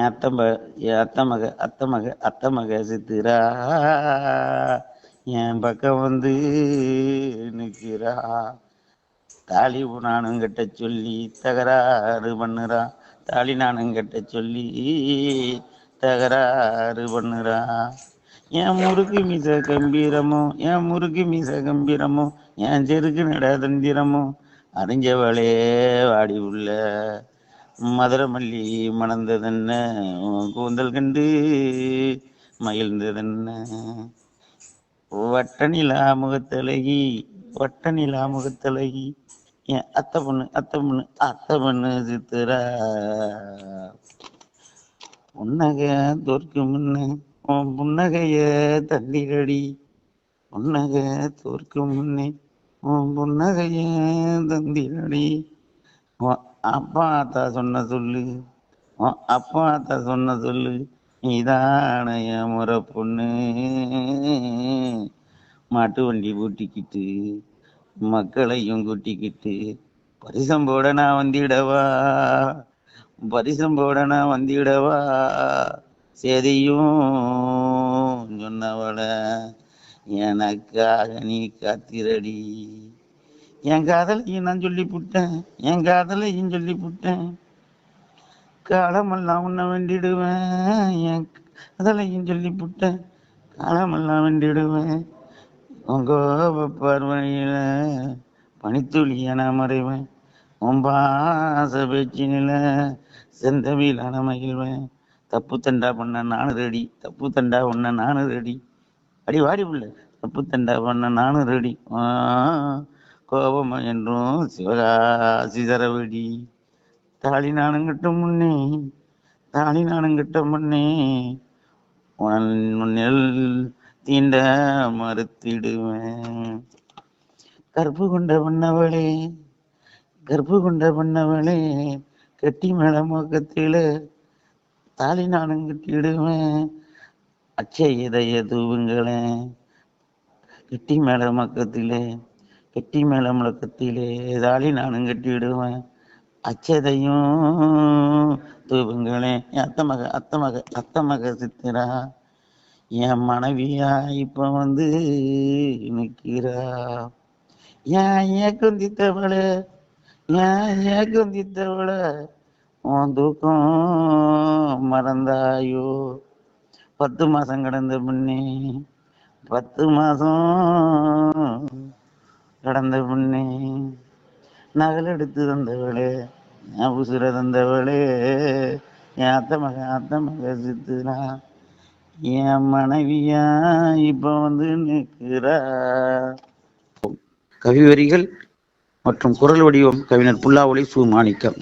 என் அத்தை மக என் மக அத்தை மக அத்தை மக என் பக்கம் வந்து நிற்கிறா. தாலி நானும் கட்ட சொல்லி தகராறு பண்ணுறா. தாலி நானும் கட்ட சொல்லி தகராறு பண்ணுறா. என் முறுக்கு மிச கம்பீரமோ என் முறுக்கு மிச கம்பீரமோ என் செருக்கு நட தந்திரமோ அறிஞ்சவளே வாடி உள்ள மதுரமல்லி மணந்ததென்ன? உன் கூந்தல் கண்டு மகிழ்ந்ததென்ன? வட்ட நிலா முகத்தழகி வட்ட நிலா முகத்தழகி. என் அத்தை பொண்ணு அத்தை பொண்ணு அத்தை பொண்ணு சித்துரா. புன்னக தோற்கு முன்ன உன் புன்னகைய தந்திரடி. புன்னக தோற்கு முன்னே உன் புன்னகைய தந்திரடி. அப்பா அத்தா சொன்ன சொல்லு. அப்பா அத்தா சொன்ன சொல்லு. இதான என் முறை பொண்ணு. மாட்டு வண்டி பூட்டிக்கிட்டு மக்களையும் கூட்டிக்கிட்டு பரிசம் போட நான் வந்திடவா? பரிசம் போட நான் வந்திடவா? சரியும் சொன்னவள எனக்காக நீ காத்திரடி. என் காதலையும் நான் சொல்லி புட்டேன்? என் காதலையும் சொல்லி புட்டேன்? காலமெல்லாம் உன்னை வேண்டிடுவேன். என் காதலையும் சொல்லி புட்டேன்? காலமெல்லாம் வேண்டிடுவேன். உங்க பார்வையில பனித்துளிய நான் மறைவேன். உன் பாச பேச்சினில நான் மகிழ்வேன். தப்பு தண்டா பண்ண நானும் ரெடி தப்பு தண்டா பண்ண நானும் ரெடி அடி வாடி புள்ள தப்பு தண்டா பண்ண நானும் ரெடி ஆ கோபம் என்றும் சிவராசிதரவடி தாலி நானுங்கிட்ட முன்னே தாலி நானுங்கிட்ட முன்னே உன் முன்னில் தீண்ட மறுத்திடுவேன். கற்பு கொண்ட பண்ணவளே கற்பு கொண்ட பண்ணவளே கட்டி மேல முகத்தில தாலி நானும் கட்டிடுவேன். அச்சை இதய தூவுங்களேன் கெட்டி மேல மக்கத்திலே கெட்டி மேல முழக்கத்திலே தாலி நானும் கட்டிடுவேன் அச்சதையும் தூவுங்களேன் என் அத்த மக அத்த மக அத்த மக சித்திரா என் மனைவியா இப்ப வந்து நிக்கிறா. ஏன் ஏன் குந்தித்தவள ஏன் ஏன் குந்தித்தவள உன் தூக்கம் மறந்தாயோ. பத்து மாசம் கடந்த முன்னே பத்து மாசம் கடந்த முன்னே நகல் எடுத்து தந்தவளே உசுர தந்தவளே. என் அத்த மக அத்த மக சித்துனா என் மனைவியா இப்ப வந்து நிற்கிறா. கவி வரிகள் மற்றும் குரல் வடிவம் கவிஞர் புல்லாவளி சு மாணிக்கம்.